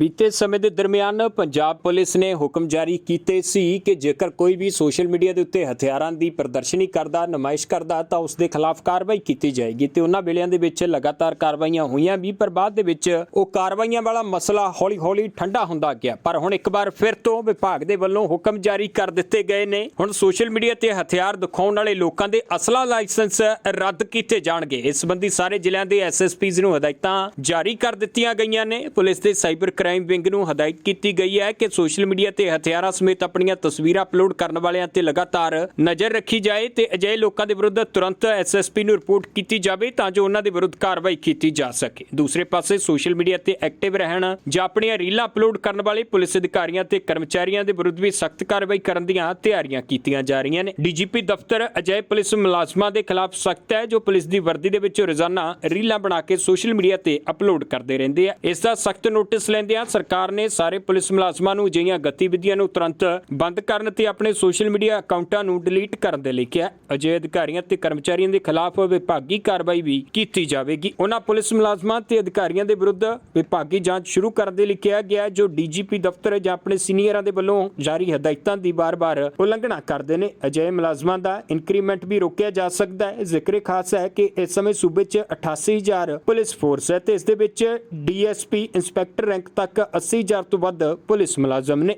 ਬੀਤੇ ਸਮੇਂ ਦੇ ਦਰਮਿਆਨ ਪੰਜਾਬ ਪੁਲਿਸ ਨੇ ਹੁਕਮ ਜਾਰੀ ਕੀਤੇ ਸੀ ਕਿ ਜੇਕਰ ਕੋਈ ਵੀ ਸੋਸ਼ਲ ਮੀਡੀਆ ਦੇ ਉੱਤੇ ਹਥਿਆਰਾਂ ਦੀ ਪ੍ਰਦਰਸ਼ਨੀ ਕਰਦਾ, ਨਮਾਇਸ਼ ਕਰਦਾ, ਤਾਂ ਉਸ ਦੇ ਖਿਲਾਫ ਕਾਰਵਾਈ ਕੀਤੀ ਜਾਏਗੀ ਤੇ ਉਹਨਾਂ ਵੇਲਿਆਂ ਦੇ ਵਿੱਚ ਲਗਾਤਾਰ ਕਾਰਵਾਈਆਂ ਹੋਈਆਂ ਵੀ, ਪਰ ਬਾਅਦ ਦੇ ਵਿੱਚ ਉਹ ਕਾਰਵਾਈਆਂ ਵਾਲਾ ਮਸਲਾ ਹੌਲੀ-ਹੌਲੀ ਠੰਡਾ ਹੁੰਦਾ ਗਿਆ। ਪਰ ਹੁਣ ਇੱਕ ਵਾਰ ਫਿਰ ਤੋਂ ਵਿਭਾਗ ਦੇ ਵੱਲੋਂ ਹੁਕਮ ਜਾਰੀ ਕਰ ਦਿੱਤੇ ਗਏ ਨੇ। ਹੁਣ ਸੋਸ਼ਲ ਮੀਡੀਆ ਤੇ ਹਥਿਆਰ ਦਿਖਾਉਣ ਵਾਲੇ ਲੋਕਾਂ ਦੇ ਅਸਲਾ ਲਾਇਸੈਂਸ ਰੱਦ ਕੀਤੇ ਜਾਣਗੇ। ਇਸ ਸੰਬੰਧੀ ਸਾਰੇ ਜ਼ਿਲ੍ਹਿਆਂ ਦੇ ਐਸਐਸਪੀਜ਼ ਨੂੰ ਹਦਾਇਤਾਂ ਜਾਰੀ ਕਰ ਦਿੱਤੀਆਂ ਗਈਆਂ ਨੇ। ਪੁਲਿਸ ਦੇ ਸਾਈਬਰ ਕ੍ਰਾਈਮ ਵਿੰਗ ਨੂੰ ਹਦਾਇਤ ਕੀਤੀ ਗਈ ਹੈ ਕਿ ਸੋਸ਼ਲ ਮੀਡੀਆ ਤੇ ਹਥਿਆਰਾਂ ਸਮੇਤ ਆਪਣੀਆਂ ਤਸਵੀਰਾਂ ਅਪਲੋਡ ਕਰਨ ਵਾਲਿਆਂ ਤੇ ਲਗਾਤਾਰ ਨਜ਼ਰ ਰੱਖੀ ਜਾਏ ਤੇ ਅਜਿਹੇ ਲੋਕਾਂ ਦੇ ਵਿਰੁੱਧ ਤੁਰੰਤ ਐਸਐਸਪੀ ਨੂੰ ਰਿਪੋਰਟ ਕੀਤੀ ਜਾਵੇ ਤਾਂ ਜੋ ਉਹਨਾਂ ਦੇ ਵਿਰੁੱਧ ਕਾਰਵਾਈ ਕੀਤੀ ਜਾ ਸਕੇ। ਦੂਸਰੇ ਪਾਸੇ ਸੋਸ਼ਲ ਮੀਡੀਆ ਤੇ ਐਕਟਿਵ ਰਹਿਣ ਜਾਂ ਆਪਣੀਆਂ ਰੀਲਾਂ ਅਪਲੋਡ ਕਰਨ ਵਾਲੇ ਪੁਲਿਸ ਅਧਿਕਾਰੀਆਂ ਤੇ ਕਰਮਚਾਰੀਆਂ ਦੇ ਵਿਰੁੱਧ ਵੀ ਸਖਤ ਕਾਰਵਾਈ ਕਰਨ ਦੀਆਂ ਤਿਆਰੀਆਂ ਕੀਤੀਆਂ ਜਾ ਰਹੀਆਂ ਨੇ। ਡੀਜੀਪੀ ਦਫ਼ਤਰ ਅਜਿਹੇ ਪੁਲਿਸ ਮੁਲਾਜ਼ਮਾਂ ਦੇ ਖਿਲਾਫ ਸਖਤ ਹੈ ਜੋ ਪੁਲਿਸ ਦੀ ਵਰਦੀ ਦੇ ਵਿੱਚ ਰੋਜ਼ਾਨਾ ਰੀਲਾਂ ਬਣਾ ਕੇ ਸੋਸ਼ਲ ਮੀਡੀਆ ਤੇ ਅਪਲੋਡ ਕਰਦੇ ਰਹਿੰਦੇ ਆ। ਇਸ ਦਾ ਸਖਤ ਨੋਟਿਸ ਲੈਂਦੇ ਲੈਂਦਿਆਂ ਸਰਕਾਰ ਨੇ ਸਾਰੇ ਪੁਲਿਸ ਮੁਲਾਜ਼ਮਾਂ ਨੂੰ ਅਜਿਹੀਆਂ ਗਤੀਵਿਧੀਆਂ ਨੂੰ ਤੁਰੰਤ ਬੰਦ ਕਰਨ ਤੇ ਆਪਣੇ ਸੋਸ਼ਲ ਮੀਡੀਆ ਅਕਾਊਂਟਾਂ ਨੂੰ ਡਿਲੀਟ ਕਰਨ ਦੇ ਲਈ ਕਿਹਾ। ਅਜਿਹੇ ਅਧਿਕਾਰੀਆਂ ਤੇ ਕਰਮਚਾਰੀਆਂ ਦੇ ਖਿਲਾਫ ਵਿਭਾਗੀ ਕਾਰਵਾਈ ਵੀ ਕੀਤੀ ਜਾਵੇਗੀ। ਉਹਨਾਂ ਪੁਲਿਸ ਮੁਲਾਜ਼ਮਾਂ ਤੇ ਅਧਿਕਾਰੀਆਂ ਦੇ ਵਿਰੁੱਧ ਵਿਭਾਗੀ ਜਾਂਚ ਸ਼ੁਰੂ ਕਰਨ ਦੇ ਲਈ ਕਿਹਾ ਗਿਆ ਜੋ ਡੀਜੀਪੀ ਦਫ਼ਤਰ ਜਾਂ ਆਪਣੇ ਸੀਨੀਅਰਾਂ ਦੇ ਵੱਲੋਂ ਜਾਰੀ ਹਦਾਇਤਾਂ ਦੀ ਬਾਰ-ਬਾਰ ਉਲੰਘਣਾ ਕਰਦੇ ਨੇ। ਅਜਿਹੇ ਮੁਲਾਜ਼ਮਾਂ ਦਾ ਇਨਕਰੀਮੈਂਟ ਵੀ ਰੋਕਿਆ ਜਾ ਸਕਦਾ ਹੈ। ਜ਼ਿਕਰ ਖਾਸ ਹੈ ਕਿ ਇਸ ਸਮੇਂ ਸੂਬੇ 'ਚ 88000 ਪੁਲਿਸ ਫੋਰਸ ਹੈ ਤੇ ਇਸ ਦੇ ਵਿੱਚ ਡੀਐਸਪੀ, ਇੰਸਪੈਕਟਰ ਰੈਂਕ ਤੱਕ 80000 ਤੋਂ ਵੱਧ ਪੁਲਿਸ ਮੁਲਾਜ਼ਮ ਨੇ